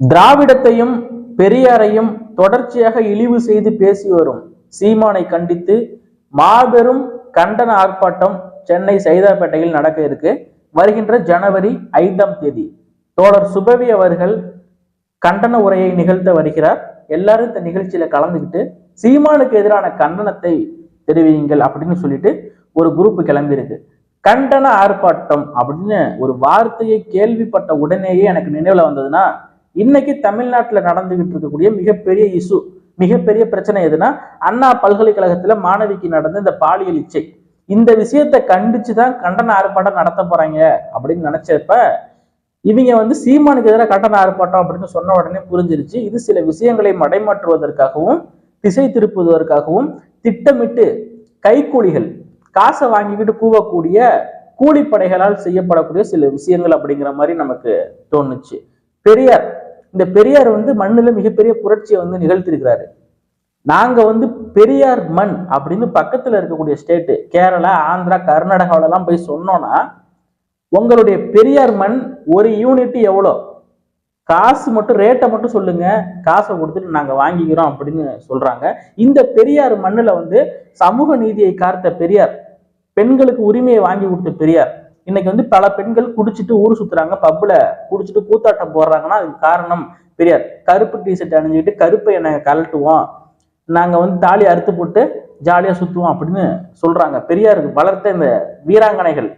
திராவிடத்தையும் பெரியாரையும் தொடர்ச்சியாக இழிவு செய்து பேசி வரும் சீமானை கண்டித்து மாபெரும் கண்டன ஆர்ப்பாட்டம் சென்னை சைதாப்பேட்டையில் நடக்க இருக்கு. வருகின்ற ஜனவரி ஐந்தாம் தேதி. தோழர் சுபவி அவர்கள் கண்டன உரையை நிகழ்த்த வருகிறார். எல்லாரும் இந்த நிகழ்ச்சியில கலந்துக்கிட்டு சீமானுக்கு எதிரான கண்டனத்தை தெரிவியுங்கள் அப்படின்னு சொல்லிட்டு ஒரு குரூப் கிளம்பியிருக்கு. கண்டன ஆர்ப்பாட்டம் அப்படின்னு ஒரு வார்த்தையை கேள்விப்பட்ட உடனேயே எனக்கு நினைவுல வந்ததுன்னா இன்னைக்கு தமிழ்நாட்டுல நடந்துகிட்டு இருக்கக்கூடிய மிகப்பெரிய இஷ்யூ மிகப்பெரிய பிரச்சனை எதுனா அண்ணா பல்கலைக்கழகத்துல மாணவிக்கு நடந்த இந்த பாலியல் இச்சை. இந்த விஷயத்தை கண்டிச்சு தான் கண்டன ஆர்ப்பாட்டம் நடத்த போறாங்க அப்படின்னு நினைச்சப்ப இவங்க வந்து சீமானுக்கு எதிராக கண்டன ஆர்ப்பாட்டம் அப்படின்னு சொன்ன உடனே புரிஞ்சிருச்சு. இது சில விஷயங்களை மடைமாற்றுவதற்காகவும் திசை திருப்புவதற்காகவும் திட்டமிட்டு கைக்கூலிகள் காசை வாங்கிக்கிட்டு கூவக்கூடிய கூலிப்படைகளால் செய்யப்படக்கூடிய சில விஷயங்கள் அப்படிங்கிற மாதிரி நமக்கு தோணுச்சு. பெரியார். இந்த பெரியார் வந்து மண்ணுல மிகப்பெரிய புரட்சியை வந்து நிகழ்த்திருக்கிறாரு நாங்க வந்து பெரியார் மண் அப்படின்னு பக்கத்துல இருக்கக்கூடிய ஸ்டேட்டு கேரளா ஆந்திரா கர்நாடகாவில எல்லாம் போய் சொன்னோம்னா உங்களுடைய பெரியார் மண் ஒரு யூனிட் எவ்வளோ? காசு மட்டும் ரேட்டை மட்டும் சொல்லுங்க. காசை கொடுத்துட்டு நாங்க வாங்கிக்கிறோம் அப்படின்னு சொல்றாங்க. இந்த பெரியார் மண்ணில் வந்து சமூக நீதியை காத்த பெரியார் பெண்களுக்கு உரிமையை வாங்கி கொடுத்த பெரியார் இன்னைக்கு வந்து பல பெண்கள் குடிச்சிட்டு ஊர் சுத்துறாங்க பப்ல குடிச்சிட்டு கூத்தாட்டம் போடுறாங்கன்னா அதுக்கு காரணம் பெரியார். கருப்பு டிஷர்ட் அணிஞ்சுக்கிட்டு கருப்பை என்னை கலட்டுவோம் நாங்க வந்து தாலி அறுத்து போட்டு ஜாலியா சுத்துவோம் அப்படின்னு சொல்றாங்க. பெரியார் வளர்த்த இந்த வீராங்கனைகள்.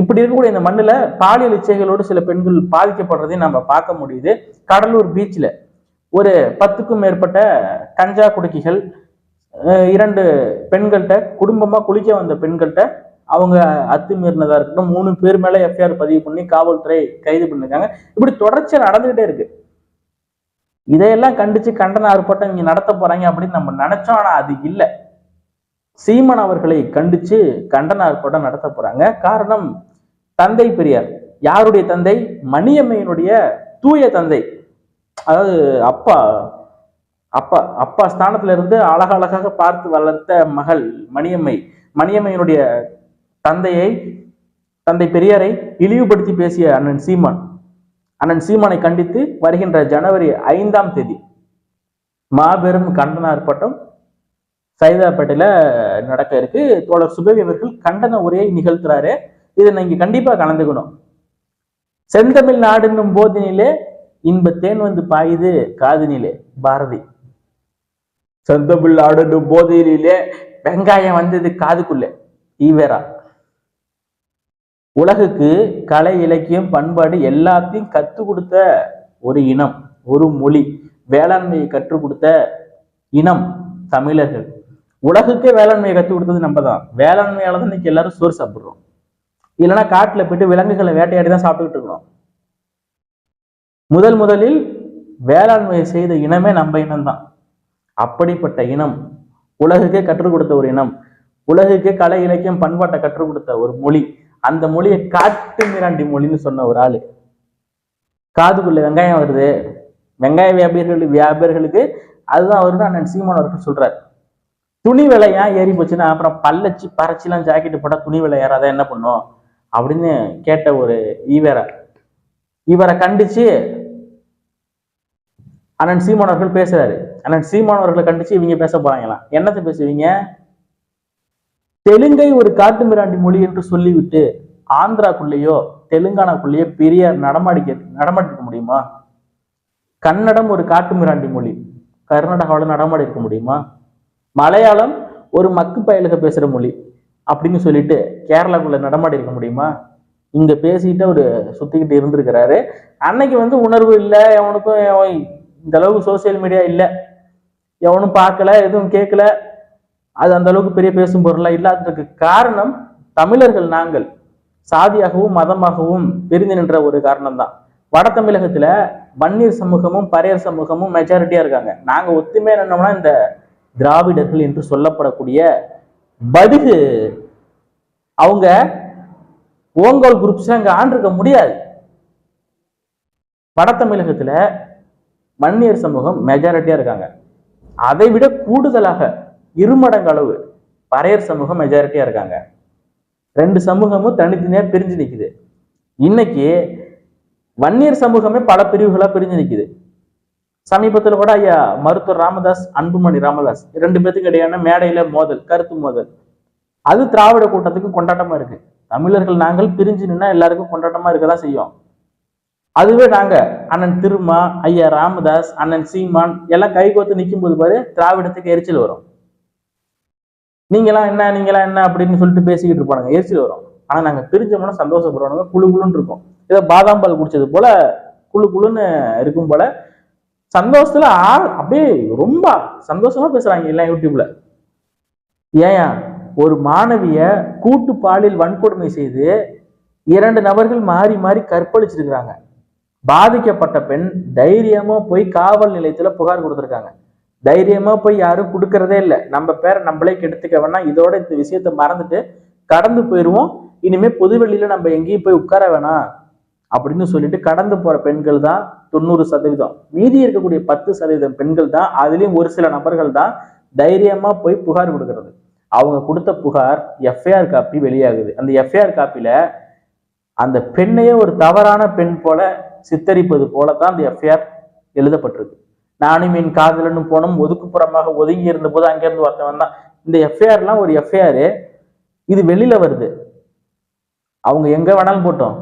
இப்படி இருக்கக்கூடிய இந்த மண்ணில் பாலியல் இச்சைகளோடு சில பெண்கள் பாதிக்கப்படுறதையும் நம்ம பார்க்க முடியுது. கடலூர் பீச்சில் ஒரு பத்துக்கும் மேற்பட்ட கஞ்சா குடுக்கிகள் இரண்டு பெண்கள்கிட்ட குடும்பமாக குளிக்க வந்த பெண்கள்கிட்ட அவங்க அத்துமீறினதா இருக்கட்டும் மூணு பேர் மேல எஃப்ஐஆர் பதிவு பண்ணி காவல்துறை கைது பண்ணிருக்காங்க. இப்படி தொடர்ச்சியா நடந்துகிட்டே இருக்கு. இதையெல்லாம் கண்டிச்சு கண்டன ஆர்ப்பாட்டம் இங்க நடத்த போறாங்க அப்படின்னு நம்ம நினைச்சோம் ஆனா அது இல்லை. சீமன் அவர்களை கண்டிச்சு கண்டன ஆர்ப்பாட்டம் நடத்த போறாங்க. காரணம் தந்தை பெரியார். யாருடைய தந்தை? மணியம்மையினுடைய தூய தந்தை. அதாவது அப்பா அப்பா அப்பா ஸ்தானத்துல இருந்து அழகழகாக பார்த்து வளர்த்த மகள் மணியம்மை. மணியம்மையினுடைய தந்தையை தந்தை பெரியாரை இழிவுபடுத்தி பேசிய அண்ணன் சீமான். அண்ணன் சீமானை கண்டித்து வருகின்ற ஜனவரி ஐந்தாம் தேதி மாபெரும் கண்டன ஆர்ப்பாட்டம் சைதாப்பேட்டையில நடக்க இருக்கு. தோழர் சுபவி அவர்கள் கண்டன உரையை நிகழ்த்துறாரு. இதை நீங்க கண்டிப்பா கலந்துக்கணும். செந்தமிழ் நாடுன்னும் போதினிலே இன்ப தேன் வந்து பாயுது காதினிலே பாரதி. செந்தமிழ் நாடுன்னும் போதினிலே வெங்காயம் வந்தது காதுக்குள்ளே ஈவேரா. உலகுக்கு கலை இலக்கியம் பண்பாடு எல்லாத்தையும் கற்றுக் கொடுத்த ஒரு இனம் ஒரு மொழி வேளாண்மையை கற்றுக் கொடுத்த இனம் தமிழர்கள். உலகுக்கே வேளாண்மையை கற்றுக் கொடுத்தது நம்ம தான் வேளாண்மையால தான் இன்னைக்கு எல்லாரும் சோறு சாப்பிடுறோம். இல்லைன்னா காட்டுல போயிட்டு விலங்குகளை வேட்டையாடி தான் சாப்பிட்டுக்கிட்டு இருக்கிறோம். முதல் முதலில் வேளாண்மையை செய்த இனமே நம்ம இனம்தான். அப்படிப்பட்ட இனம் உலகுக்கே கற்றுக் கொடுத்த ஒரு இனம் உலகுக்கே கலை இலக்கியம் பண்பாட்டை கற்றுக் கொடுத்த ஒரு மொழி அந்த மொழியை காட்டு மிராண்டி மொழின்னு சொன்ன ஒரு ஆளு. காதுக்குள்ள வெங்காயம் வருது. வெங்காய வியாபாரிகள் வியாபாரிகளுக்கு அதுதான் வருது அண்ணன் சீமான் அவர்கள் சொல்றாரு. துணி விலை ஏன் ஏறி போச்சுன்னா அப்புறம் பல்லச்சு பறச்சுலாம் ஜாக்கெட் போட்டா துணி விலை ஏறாத என்ன பண்ணும்? அப்படின்னு கேட்ட ஒரு ஈவேரா இவரை கண்டிச்சு அண்ணன் சீமான் அவர்கள் பேசுறாரு. அண்ணன் சீமான் அவர்களை கண்டிச்சு இவங்க பேச போறாங்களாம். என்னத்தை பேசுவீங்க? தெலுங்கை ஒரு காட்டு மிராண்டி மொழி என்று சொல்லிவிட்டு ஆந்திராக்குள்ளேயோ தெலுங்கானாக்குள்ளேயோ பெரிய நடமாடிக்க நடமாடிக்க முடியுமா? கன்னடம் ஒரு காட்டு மிராண்டி மொழி. கர்நாடகாவில் நடமாடி இருக்க முடியுமா? மலையாளம் ஒரு மக்கு பயலுக பேசுகிற மொழி அப்படின்னு சொல்லிட்டு கேரளாக்குள்ள நடமாடி இருக்க முடியுமா? இங்க பேசிக்கிட்டு அவர் சுத்திக்கிட்டு இருந்திருக்கிறாரு. அன்னைக்கு வந்து உணர்வு இல்லை எவனுக்கும் எவன் இந்த அளவுக்கு சோசியல் மீடியா இல்லை. எவனும் பார்க்கல எதுவும் கேட்கல அது அந்த அளவுக்கு பெரிய பேசும் பொருளாக இல்லாததுக்கு காரணம் தமிழர்கள் நாங்கள். சாதியாகவும் மதமாகவும் பிரிந்து நின்ற ஒரு காரணம் தான் வட தமிழகத்துல பன்னீர் சமூகமும் பறையர் சமூகமும் மெஜாரிட்டியா இருக்காங்க. நாங்க ஒத்துமையா என்னோம்னா இந்த திராவிடர்கள் என்று சொல்லப்படக்கூடிய படுகு அவங்க ஓங்கோல் குரூப்ஸ் அங்க ஆண்டிருக்க முடியாது. வட தமிழகத்துல வன்னியர் சமூகம் மெஜாரிட்டியா இருக்காங்க. அதை விட கூடுதலாக இருமடங்கு அளவு பறையர் சமூகம் மெஜாரிட்டியா இருக்காங்க. ரெண்டு சமூகமும் தனித்தனியா பிரிஞ்சு நிக்குது. இன்னைக்கு வன்னியர் சமூகமே பல பிரிவுகளா பிரிஞ்சு நிக்குது. சமீபத்துல கூட ஐயா மருத்துவர் ராமதாஸ் அன்புமணி ராமதாஸ் ரெண்டு பேத்துக்கு இடையான மேடையில மோதல் கருத்து மோதல். அது திராவிட கூட்டத்துக்கு கொண்டாட்டமா இருக்கு. தமிழர்கள் நாங்கள் பிரிஞ்சு நின்னா எல்லாருக்கும் கொண்டாட்டமா இருக்கதான் செய்யும். அதுவே நாங்க அண்ணன் திருமா ஐயா ராமதாஸ் அண்ணன் சீமான் எல்லாம் கைகோத்து நிற்கும் போது பாரு திராவிடத்துக்கு எரிச்சல் வரும். நீங்களாம் என்ன நீங்களாம் என்ன அப்படின்னு சொல்லிட்டு பேசிக்கிட்டு இருப்பானுங்க. எரிச்சல் வரும். ஆனா நாங்க பிரிஞ்சோம்னா சந்தோஷப்படுறவங்க குழு குழுன்னு இருக்கும். ஏதோ பாதாம் பால் குடிச்சது போல குழு குழுன்னு இருக்கும் போல சந்தோஷத்துல ஆ- அப்படியே ரொம்ப சந்தோஷமா பேசுறாங்க எல்லாம் யூடியூப்ல. ஏன் ஒரு மாணவிய கூட்டு பாலியல் வன்கொடுமை செய்து இரண்டு நபர்கள் மாறி மாறி கற்பழிச்சிருக்கிறாங்க. பாதிக்கப்பட்ட பெண் தைரியமா போய் காவல் நிலையத்துல புகார் கொடுத்திருக்காங்க. தைரியமா போய் யாரும் கொடுக்கறதே இல்லை. நம்ம பேரை நம்மளே கெடுத்துக்க வேணாம். இதோட இந்த விஷயத்த மறந்துட்டு கடந்து போயிடுவோம் இனிமே பொதுவெளியில நம்ம எங்கேயும் போய் உட்கார வேணாம். அப்படின்னு சொல்லிட்டு கடந்து போற பெண்கள் தான் தொண்ணூறு சதவீதம். மீதி இருக்கக்கூடிய பத்து சதவீதம் பெண்கள் தான் அதுலயும் ஒரு சில நபர்கள் தான் தைரியமா போய் புகார் கொடுக்கறது அவங்க கொடுத்த புகார் எஃப்ஐஆர் காப்பி வெளியாகுது. அந்த எஃப்ஐஆர் காப்பில அந்த பெண்ணையே ஒரு தவறான பெண் போல சித்தரிப்பது போல தான் அந்த எஃப்ஐஆர் எழுதப்பட்டிருக்கு. நானும் என் காதலனும் போனோம். ஒதுக்குப்புறமாக ஒதுங்கி இருந்த போது அங்கேருந்து ஒருத்தவன் தான் இந்த எஃப்ஐஆர்லாம் ஒரு எஃப்ஐஆர் இது வெளியில வருது. அவங்க எங்க வேணாலும் போட்டோம்.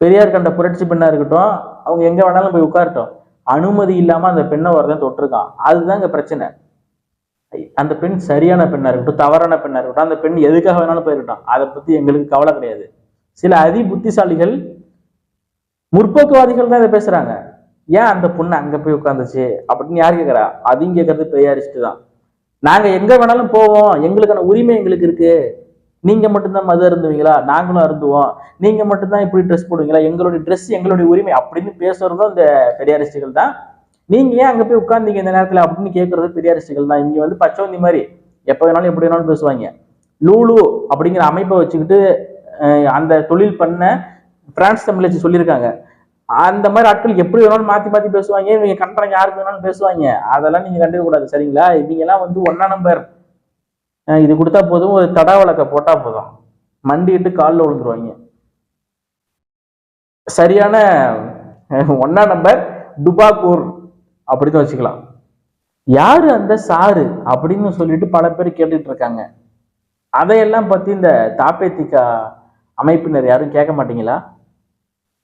பெரியார் கண்ட புரட்சி பெண்ணா இருக்கட்டும் அவங்க எங்க வேணாலும் போய் உட்காரட்டும். அனுமதி இல்லாம அந்த பெண்ணை ஒருத்தன் தொட்டிருக்கான். அதுதான் இங்க பிரச்சனை. அந்த பெண் சரியான பெண்ணா இருக்கட்டும் தவறான பெண்ணா இருக்கட்டும் அந்த பெண் எதுக்காக வேணாலும் போயிருக்கட்டும் அதை பத்தி எங்களுக்கு கவலை கிடையாது. சில அதி புத்திசாலிகள் முற்போக்குவாதிகள் தான் இதை பேசுறாங்க. ஏன் அந்த பொண்ணு அங்க போய் உட்காந்துச்சு? அப்படின்னு யார் கேட்குறா அதையும் கேட்கறது பெரியாரிஸ்ட்டு தான். நாங்க எங்க வேணாலும் போவோம். எங்களுக்கான உரிமை எங்களுக்கு இருக்கு. நீங்க மட்டும்தான் மது அருந்துவீங்களா? நாங்களும் அருந்துவோம். நீங்க மட்டும்தான் இப்படி ட்ரெஸ் போடுவீங்களா? எங்களுடைய ட்ரெஸ் எங்களுடைய உரிமை அப்படின்னு பேசுறதும் இந்த பெரியாரிஸ்டுகள் தான். நீங்க ஏன் அங்க போய் உட்காந்தீங்க இந்த நேரத்துல அப்படின்னு கேட்கறது பெரியாரிஸ்டுகள் தான். இங்க வந்து பச்சவந்தி மாதிரி எப்ப வேணாலும் எப்படி வேணாலும் பேசுவாங்க. லூலு அப்படிங்கிற அமைப்பை வச்சுக்கிட்டு அந்த தொழில் பண்ண பிரான்ஸ் தமிழச்சி சொல்லியிருக்காங்க. அந்த மாதிரி ஆட்கள் எப்படி வேணாலும் மாத்தி மாத்தி பேசுவாங்க? இவங்க கண்டனம் யாருக்கு வேணாலும் பேசுவாங்க? அதெல்லாம் நீங்க கண்டுக்க கூடாது சரிங்களா? இவங்க எல்லாம் வந்து ஒன்னா நம்பர் இது கொடுத்தா போதும் ஒரு தடா வழக்க போட்டா போதும். மண்டிட்டு காலில் விழுந்துருவாங்க. சரியான ஒன்னா நம்பர் டுபாக்கூர் அப்படின்னு வச்சுக்கலாம். யாரு அந்த சாரு அப்படின்னு சொல்லிட்டு பல பேர் கேட்டுட்டு இருக்காங்க. அதையெல்லாம் பத்தி இந்த தாப்பேத்திக்கா அமைப்பினர் யாரும் கேட்க மாட்டீங்களா?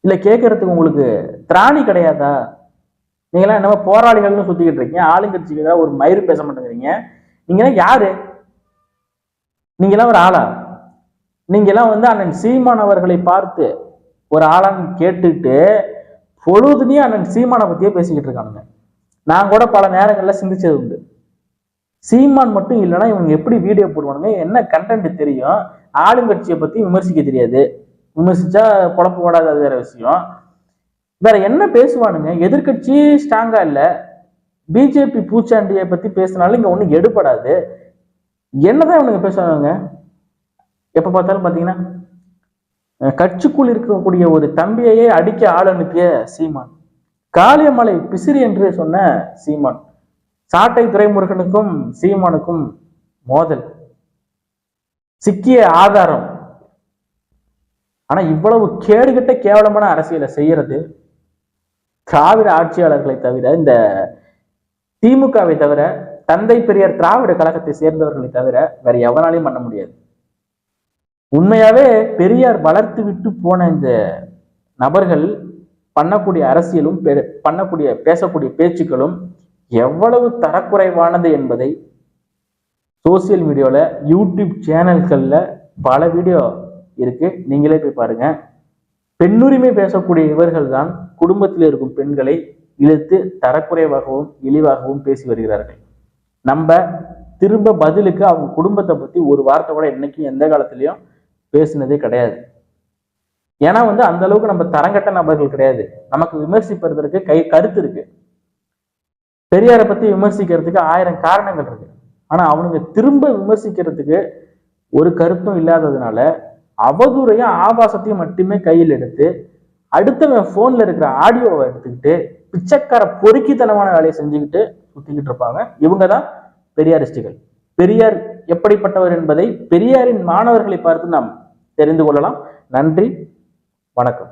இல்ல கேட்கறதுக்கு உங்களுக்கு திராணி கிடையாதா? நீங்களாம் என்னமோ போராளிகள்னு சுத்திக்கிட்டு இருக்கீங்க. ஆளுங்கட்சிக்கு ஒரு மயிரும் பேச மாட்டேங்கிறீங்க. நீங்களாம் யாரு? நீங்களாம் ஒரு ஆளா? நீங்களாம் வந்து அண்ணன் சீமான் அவர்களை பார்த்து ஒரு ஆளான்னு கேட்டுட்டு பொழுதுனே அண்ணன் சீமானை பத்தியே பேசிக்கிட்டு இருக்கானுங்க. நான் கூட பல நேரங்கள்ல சிந்திச்சது உண்டு. சீமான் மட்டும் இல்லைன்னா இவங்க எப்படி வீடியோ போடுவானுங்க? என்ன கண்டென்ட் தெரியும்? ஆளுங்கட்சியை பத்தி விமர்சிக்க தெரியாது. விமர்சிச்சா பொழப்பு ஓடாது அது வேற விஷயம். வேற என்ன பேசுவானுங்க? எதிர்க்கட்சி ஸ்ட்ராங்கா இல்ல. பிஜேபி பூச்சாண்டியை பத்தி பேசினாலும் இங்க ஒண்ணும் எடுபடாது. என்னதான் இவனுங்க பேசுவாங்க எப்ப பார்த்தாலும் பாத்தீங்கன்னா கட்சிக்குள் இருக்கக்கூடிய ஒரு தம்பியையே அடிக்க ஆள் அனுப்பிய சீமான். காளியமலை பிசிறி என்று சொன்ன சீமான். சாட்டை துரைமுருகனுக்கும் சீமானுக்கும் மோதல். சிக்கிய ஆதாரம். ஆனா இவ்வளவு கேடுகிட்ட கேவலமான அரசியலை செய்யறது திராவிட ஆட்சியாளர்களை தவிர இந்த திமுகவை தவிர தந்தை பெரியார் திராவிட கழகத்தை சேர்ந்தவர்களை தவிர வேற எவனாலையும் பண்ண முடியாது. உண்மையாவே பெரியார் வளர்த்து விட்டு போன இந்த நபர்கள் பண்ணக்கூடிய அரசியலும் பண்ணக்கூடிய பேசக்கூடிய பேச்சுக்களும் எவ்வளவு தரக்குறைவானது என்பதை சோசியல் மீடியாவில் யூடியூப் சேனல்களில் பல வீடியோ இருக்கு. நீங்களே போய் பாருங்க. பெண்ணுரிமை பேசக்கூடிய இவர்கள் தான் குடும்பத்தில் இருக்கும் பெண்களை இழுத்து தரக்குறைவாகவும் இழிவாகவும் பேசி வருகிறார்கள். நம்ம திரும்ப பதிலுக்கு அவங்க குடும்பத்தை பத்தி ஒரு வார்த்தை கூட என்னைக்கும் எந்த காலத்திலையும் பேசினதே கிடையாது. ஏன்னா வந்து அந்த அளவுக்கு நம்ம தரங்கட்ட நபர்கள் கிடையாது. நமக்கு விமர்சிப்பதற்கு கை கருத்து இருக்கு. பெரியாரை பத்தி விமர்சிக்கிறதுக்கு ஆயிரம் காரணங்கள் இருக்கு. ஆனா அவனுங்க திரும்ப விமர்சிக்கிறதுக்கு ஒரு கருத்தும் இல்லாததுனால அவதூறையும் ஆபாசத்தையும் மட்டுமே கையில் எடுத்து அடுத்தவன் ஃபோனில் இருக்கிற ஆடியோவை எடுத்துக்கிட்டு பிச்சைக்கார பொறுக்கித்தனமான வேலையை செஞ்சுக்கிட்டு சுத்திக்கிட்டு இருப்பாங்க. இவங்க தான் பெரியாரிஸ்டுகள் பெரியார் எப்படிப்பட்டவர் என்பதை பெரியாரின் மாணவர்களை பார்த்து நாம் தெரிந்து கொள்ளலாம். நன்றி. வணக்கம்.